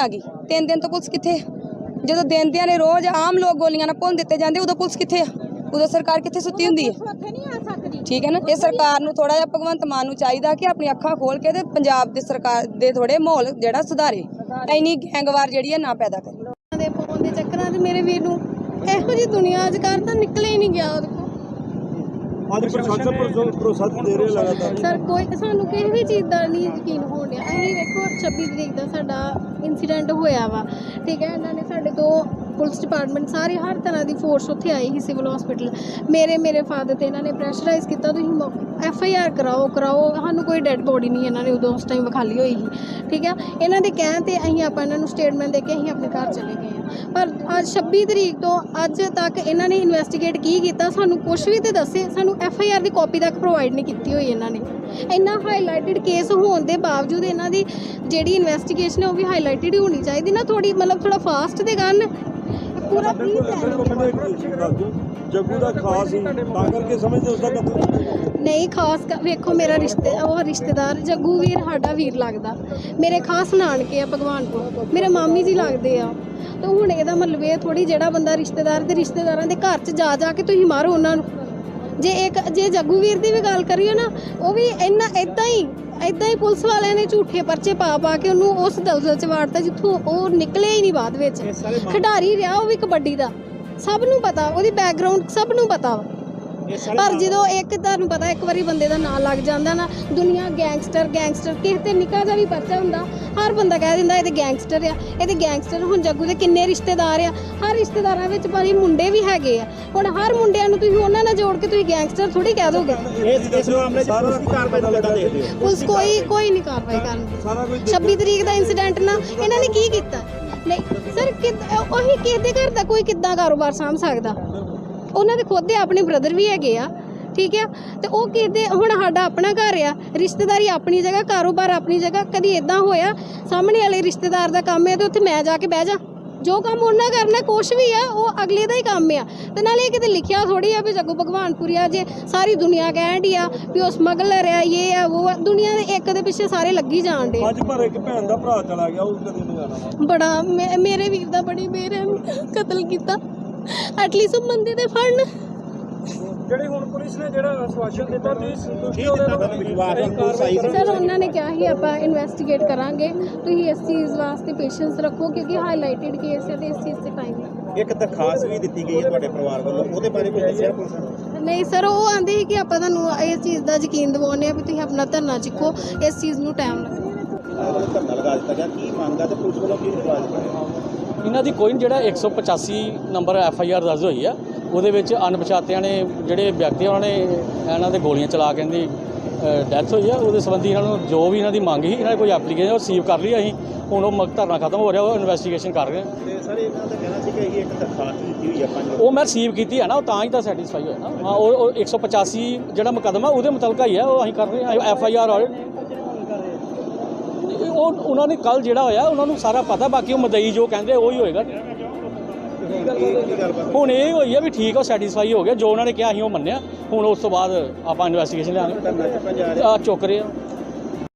ਆ ਗਈ। ਤਿੰਨ ਦਿਨ ਤੋਂ ਪੁਲਿਸ ਕਿੱਥੇ? ਜਦੋਂ ਦਿਨ ਦਿਆਂ ਨੇ ਰੋਜ਼ ਆਮ ਲੋਕ ਗੋਲੀਆਂ ਨਾਲ ਭੁੰਨ ਦਿੱਤੇ ਜਾਂਦੇ ਉਦੋਂ ਪੁਲਿਸ ਕਿੱਥੇ ਆ? ਉਦੋਂ ਸਰਕਾਰ ਕਿੱਥੇ ਸੁੱਤੀ ਹੁੰਦੀ ਹੈ ਠੀਕ ਹੈ ਨਾ? ਇਹ ਸਰਕਾਰ ਨੂੰ ਥੋੜਾ ਜਿਹਾ ਭਗਵੰਤ ਮਾਨ ਨੂੰ ਚਾਹੀਦਾ ਕਿ ਆਪਣੀ ਅੱਖਾਂ ਖੋਲ ਕੇ ਤੇ ਪੰਜਾਬ ਦੇ ਸਰਕਾਰ ਦੇ ਥੋੜੇ ਮਾਹੌਲ ਜਿਹੜਾ ਸੁਧਾਰੇ। ਇੰਨੀ ਗੈਂਗਵਾਰ ਜਿਹੜੀ ਹੈ ਨਾ ਪੈਦਾ ਕਰੇ। ਦੇ ਫੋਨ ਦੇ ਚੱਕਰਾਂ 'ਚ ਮੇਰੇ ਵੀਰ ਨੂੰ ਇਹੋ ਜੀ ਦੁਨੀਆ ਅੱਜ ਕੱਲ੍ਹ ਤਾਂ ਨਿਕਲੇ ਹੀ ਨਹੀਂ ਗਿਆ। ਉਹਦੇ ਅੱਜ ਪ੍ਰਸ਼ਾਸਨ ਪਰ ਭਰੋਸਾ ਦੇ ਰਹੇ ਲਗਾਤਾਰ। ਸਰ ਕੋਈ ਸਾਨੂੰ ਕਿਸੇ ਵੀ ਚੀਜ਼ ਦਾ ਨਹੀਂ ਯਕੀਨ ਹੋਣ ਡਿਆ। ਅਸੀਂ ਵੇਖੋ 26 ਤਰੀਕ ਦਾ ਸਾਡਾ ਇਨਸੀਡੈਂਟ ਹੋਇਆ ਵਾ। ਠੀਕ ਹੈ ਇਹਨਾਂ ਨੇ ਸਾਡੇ ਤੋਂ ਪੁਲਿਸ ਡਿਪਾਰਟਮੈਂਟ ਸਾਰੇ ਹਰ ਤਰ੍ਹਾਂ ਦੀ ਫੋਰਸ ਉੱਥੇ ਆਈ ਸੀ ਸਿਵਲ ਹਸਪੀਟਲ ਮੇਰੇ ਮੇਰੇ ਫਾਦਰ ਤੇ ਇਹਨਾਂ ਨੇ ਪ੍ਰੈਸ਼ਰਾਈਜ਼ ਕੀਤਾ, ਤੁਸੀਂ ਐਫ ਆਈ ਆਰ ਕਰਾਓ ਕਰਾਓ, ਸਾਨੂੰ ਕੋਈ ਡੈੱਡ ਬੋਡੀ ਨਹੀਂ ਇਹਨਾਂ ਨੇ ਉਦੋਂ ਉਸ ਟਾਈਮ ਵਿਖਾਲੀ ਹੋਈ ਸੀ, ਠੀਕ ਹੈ ਇਹਨਾਂ ਦੇ ਕਹਿਣ ਤੇ ਅਸੀਂ ਆਪਾਂ ਇਹਨਾਂ ਨੂੰ ਸਟੇਟਮੈਂਟ ਦੇ ਕੇ ਅਸੀਂ ਆਪਣੇ ਘਰ ਚਲੇ ਗਏ ਹਾਂ ਪਰ ਅੱਜ 26 ਤਰੀਕ ਤੋਂ ਅੱਜ ਤੱਕ ਇਹਨਾਂ ਨੇ ਇਨਵੈਸਟੀਗੇਟ ਕੀ ਕੀਤਾ, ਸਾਨੂੰ ਕੁਝ ਵੀ ਤੇ ਦੱਸੇ, ਸਾਨੂੰ ਐਫ ਆਈ ਆਰ ਦੀ ਕਾਪੀ ਤੱਕ ਪ੍ਰੋਵਾਈਡ ਨਹੀਂ ਕੀਤੀ ਹੋਈ ਇਹਨਾਂ ਨੇ। ਇੰਨਾ ਹਾਈਲਾਈਟਡ ਕੇਸ ਹੋਣ ਦੇ ਬਾਵਜੂਦ ਇਹਨਾਂ ਦੀ ਜਿਹੜੀ ਇਨਵੈਸਟੀਗੇਸ਼ਨ ਹੈ ਉਹ ਵੀ ਹਾਈਲਾਈਟਡ ਹੀ ਹੋਣੀ ਚਾਹੀਦੀ ਨਾ ਥੋੜੀ ਮਤਲਬ ਥੋੜਾ ਫਾਸਟ ਦੇ ਕਰਨ ਪੂਰਾ ਕੀ ਬਿਲਕੁਲ ਮੈਨੂੰ ਇੱਕ ਚੀਜ਼ ਦੱਸ ਦਿਓ ਜੱਗੂ ਦਾ ਖਾਸ ਸੀ ਤਾਂ ਕਰਕੇ ਸਮਝਦੇ ਉਸ ਦਾ ਕਤਲ ਨਹੀਂ ਖਾਸ ਕਰ- ਵੇਖੋ ਮੇਰਾ ਰਿਸ਼ਤੇ ਉਹ ਰਿਸ਼ਤੇਦਾਰ ਜੱਗੂ ਵੀਰ ਸਾਡਾ ਵੀਰ ਲੱਗਦਾ। ਮੇਰੇ ਖਾਸ ਨਾਨਕੇ ਆ ਭਗਵਾਨਪੁਰ। ਮੇਰੇ ਮਾਮੀ ਜੀ ਲੱਗਦੇ ਆ। ਤਾਂ ਹੁਣ ਇਹਦਾ ਮਤਲਬ ਇਹ ਥੋੜੀ ਜਿਹੜਾ ਬੰਦਾ ਰਿਸ਼ਤੇਦਾਰ ਦੇ ਰਿਸ਼ਤੇਦਾਰਾਂ ਦੇ ਘਰ 'ਚ ਜਾ ਜਾ ਕੇ ਤੁਸੀਂ ਮਾਰੋ ਉਹਨਾਂ ਨੂੰ। ਜੇ ਇੱਕ ਜੇ ਜੱਗੂ ਵੀਰ ਦੀ ਵੀ ਗੱਲ ਕਰੀਏ ਨਾ ਉਹ ਵੀ ਇੰਨਾ ਇਦਾਂ ਹੀ ਇਦਾਂ ਹੀ ਪੁਲਿਸ ਵਾਲਿਆਂ ਨੇ ਝੂਠੇ ਪਰਚੇ ਪਾ ਪਾ ਕੇ ਉਹਨੂੰ ਉਸ ਦਲਦਲ 'ਚ ਵਾੜਤਾ ਜਿੱਥੋਂ ਉਹ ਨਿਕਲਿਆ ਹੀ ਨਹੀਂ ਬਾਅਦ ਵਿੱਚ। ਖਿਡਾਰੀ ਰਿਹਾ ਉਹ ਵੀ ਕਬੱਡੀ ਦਾ। ਸਭ ਨੂੰ ਪਤਾ ਉਹਦੀ ਬੈਕਗ੍ਰਾਉਂਡ ਸਭ ਨੂੰ ਪਤਾ। ਵਾ ਪਰ ਜਦੋਂ ਇੱਕ ਤੁਹਾਨੂੰ ਪਤਾ ਇੱਕ ਵਾਰੀ ਬੰਦੇ ਦਾ ਨਾਂ ਲੱਗ ਜਾਂਦਾ ਨਾ ਦੁਨੀਆ ਗੈਂਗਸਟਰ ਗੈਂਗਸਟਰ ਕਿਸੇ ਤੇ ਨਿੱਕਾ ਜਿਹਾ ਵੀ ਪਰਚਾ ਹੁੰਦਾ ਹਰ ਬੰਦਾ ਕਹਿ ਦਿੰਦਾ ਇਹ ਤੇ ਗੈਂਗਸਟਰ ਆ ਇਹ ਤੇ ਗੈਂਗਸਟਰ ਹੁਣ ਜੱਗੂ ਦੇ ਕਿੰਨੇ ਰਿਸ਼ਤੇਦਾਰ ਆ ਹਰ ਰਿਸ਼ਤੇਦਾਰਾਂ ਵਿੱਚ ਭਾਰੀ ਮੁੰਡੇ ਵੀ ਹੈਗੇ ਆ ਹੁਣ ਹਰ ਮੁੰਡਿਆਂ ਨੂੰ ਤੁਸੀਂ ਉਹਨਾਂ ਨਾਲ ਜੋੜ ਕੇ ਤੁਸੀਂ ਗੈਂਗਸਟਰ ਥੋੜੀ ਕਹਿ ਦੋਗੇ। ਇਸ ਇਸ ਮਾਮਲੇ 'ਚ ਪੁਲਿਸ ਦੀ ਕਾਰਵਾਈ ਦਾ ਕਿੱਦਾਂ ਦੇਖਦੇ ਹੋ? ਪੁਲਿਸ ਕੋਈ ਕੋਈ ਨਹੀਂ ਕਾਰਵਾਈ ਕੁਝ 26 ਤਰੀਕ ਦਾ ਇਨਸੀਡੈਂਟ ਨਾ ਇਹਨਾਂ ਨੇ ਕੀ ਕੀਤਾ? ਨਹੀਂ ਸਰ ਉਹੀ ਕਿਹਦੇ ਘਰ ਦਾ ਕੋਈ ਕਿੱਦਾਂ ਕਾਰੋਬਾਰ ਸਾਂਭ ਸਕਦਾ? ਉਹਨਾਂ ਦੇ ਖੁਦ ਦੇ ਆਪਣੇ ਬ੍ਰਦਰ ਵੀ ਹੈਗੇ ਆ ਠੀਕ ਆ? ਤੇ ਉਹ ਕਿਹਦੇ ਹੁਣ ਸਾਡਾ ਆਪਣਾ ਘਰ ਆ ਰਿਸ਼ਤੇਦਾਰੀ ਆਪਣੀ ਜਗ੍ਹਾ ਕਾਰੋਬਾਰ ਆਪਣੀ ਜਗ੍ਹਾ ਕਦੀ ਇਦਾਂ ਹੋਇਆ ਸਾਹਮਣੇ ਵਾਲੇ ਰਿਸ਼ਤੇਦਾਰ ਦਾ ਕੰਮ ਹੈ ਤੇ ਉੱਥੇ ਮੈਂ ਜਾ ਕੇ ਬਹਿ ਜਾ। ਜੋ ਕੰਮ ਉਹਨਾਂ ਕਰਨਾ ਕੁਛ ਵੀ ਆ ਉਹ ਅਗਲੇ ਦਾ ਹੀ ਕੰਮ ਆ। ਤੇ ਨਾਲੇ ਇਹ ਕਿਤੇ ਲਿਖਿਆ ਥੋੜੀ ਆ ਵੀ ਜੱਗੂ ਭਗਵਾਨਪੁਰੀ ਆ ਜੇ ਸਾਰੀ ਦੁਨੀਆ ਕਹਿਣ ਡਈ ਆ ਵੀ ਉਹ ਸਮਗਲਰ ਆ ਇਹ ਆ ਉਹ ਆ ਦੁਨੀਆ ਦੇ ਇੱਕ ਦੇ ਪਿੱਛੇ ਸਾਰੇ ਲੱਗੀ ਜਾਣ ਡੇ ਅੱਜ ਪਰ ਇੱਕ ਭੈਣ ਦਾ ਭਰਾ ਚਲਾ ਗਿਆ ਉਹ ਕਦੇ ਨਹੀਂ ਜਾਣਾ। ਬੜਾ ਮੇ- ਮੇਰੇ ਵੀਰ ਦਾ ਬੜੀ ਬੇਰਹਿਮੀ ਕਤਲ ਕੀਤਾ। ਐਟਲੀਸਟ ਉਹ ਬੰਦੇ ਤੇ ਫੜਨ। ਜਿਹੜੀ ਹੁਣ ਪੁਲਿਸ ਨੇ ਜਿਹੜਾ ਆਸ਼ਵਾਸਨ ਦਿੱਤਾ ਤੁਸੀਂ ਕੀ ਦਿੱਤਾ ਤੁਹਾਨੂੰ ਵਿਸ਼ਵਾਸ ਸਰ ਉਹਨਾਂ ਨੇ ਕਿਹਾ ਸੀ ਆਪਾਂ ਇਨਵੈਸਟੀਗੇਟ ਕਰਾਂਗੇ। ਤੁਸੀਂ ਇਸ ਚੀਜ਼ ਵਾਸਤੇ ਪੇਸ਼ੈਂਸ ਰੱਖੋ ਕਿਉਂਕਿ ਹਾਈਲਾਈਟਡ ਕੇਸ ਹੈ ਤੇ ਇਸ ਚੀਜ਼ ਤੇ ਟਾਈਮ ਲੱਗਦਾ ਇੱਕ ਦਰਖਾਸਤ ਵੀ ਦਿੱਤੀ ਗਈ ਹੈ ਤੁਹਾਡੇ ਪਰਿਵਾਰ ਵੱਲੋਂ ਉਹਦੇ ਬਾਰੇ ਕੁਝ ਦੱਸਿਆ ਪੁਲਿਸ ਨੇ? ਨਹੀਂ ਸਰ ਉਹ ਆਂਦੇ ਸੀ ਕਿ ਆਪਾਂ ਤੁਹਾਨੂੰ ਇਸ ਚੀਜ਼ ਦਾ ਯਕੀਨ ਦਿਵਾਉਂਦੇ ਆ ਵੀ ਤੁਸੀਂ ਆਪਣਾ ਧਰਨਾ ਚੁੱਕੋ ਇਸ ਚੀਜ਼ ਨੂੰ ਟਾਈਮ ਲੱਗਦਾ। ਧਰਨਾ ਲਗਾ ਦਿੱਤਾ ਗਿਆ ਕੀ ਮੰਗਦਾ ਤੇ ਪੁਲਿਸ ਵੱਲੋਂ ਕੀ ਰਿਪਲਾਈ ਦਿੱਤਾ ਇਹਨਾਂ ਦੀ ਕੋਈ ਜਿਹੜਾ 185 ਨੰਬਰ ਐਫ ਆਈ ਆਰ ਦਰਜ ਹੋਈ ਆ ਉਹਦੇ ਵਿੱਚ ਅਣਪਛਾਤਿਆਂ ਨੇ ਜਿਹੜੇ ਵਿਅਕਤੀ ਆ, ਉਹਨਾਂ ਨੇ ਇਹਨਾਂ ਦੇ ਗੋਲੀਆਂ ਚਲਾ ਕੇ ਇਹਦੀ ਡੈਥ ਹੋਈ ਆ। ਉਹਦੇ ਸੰਬੰਧੀ ਇਹਨਾਂ ਨੂੰ ਜੋ ਵੀ ਇਹਨਾਂ ਦੀ ਮੰਗ ਸੀ ਇਹਨਾਂ ਨੇ ਕੋਈ ਐਪਲੀਕੇਸ਼ਨ ਰਿਸੀਵ ਕਰ ਲਈ ਅਸੀਂ। ਹੁਣ ਉਹ ਮ- ਧਰਨਾ ਖਤਮ ਹੋ ਰਿਹਾ ਉਹ ਇਨਵੈਸਟੀਗੇਸ਼ਨ ਕਰ ਰਹੇ ਆ। ਤੇ ਸਰ ਇਹਨਾਂ ਦਾ ਕਹਿਣਾ ਸੀ ਕਿ ਇਹ ਇੱਕ ਦਰਖਾਸਤ ਦਿੱਤੀ ਹੋਈ ਹੈ ਪੰਜ ਉਹ ਮੈਂ ਰਿਸੀਵ ਕੀਤੀ ਹੈ ਨਾ ਉਹ ਤਾਂ ਹੀ ਤਾਂ ਸੈਟੀਸਫਾਈ ਹੋਇਆ ਨਾ। ਹਾਂ ਉਹ ਉਹ 185 ਜਿਹੜਾ ਮੁਕੱਦਮਾ ਉਹਦੇ ਮੁਤਲਕਾ ਹੀ ਆ ਉਹ ਅਸੀਂ ਕਰ ਰਹੇ ਹਾਂ ਐਫ ਆਈ ਆਰ ਉਹ ਉਹਨਾਂ ਨੇ ਕੱਲ ਜਿਹੜਾ ਹੋਇਆ, ਉਹਨਾਂ ਨੂੰ ਸਾਰਾ ਪਤਾ, ਬਾਕੀ ਉਹ ਮਦਈ ਜੋ ਕਹਿੰਦੇ ਉਹ ਹੀ ਹੋਏਗਾ। ਹੁਣ ਇਹ ਹੋਈ ਆ ਵੀ ਠੀਕ ਆ ਸੈਟੀਸਫਾਈ ਹੋ ਗਿਆ, ਜੋ ਉਹਨਾਂ ਨੇ ਕਿਹਾ ਅਸੀਂ ਉਹ ਮੰਨਿਆ। ਹੁਣ ਉਸ ਤੋਂ ਬਾਅਦ ਆਪਾਂ ਇਨਵੈਸਟੀਗੇਸ਼ਨ ਲਿਆਂਗੇ ਚੁੱਕ ਰਹੇ ਆ।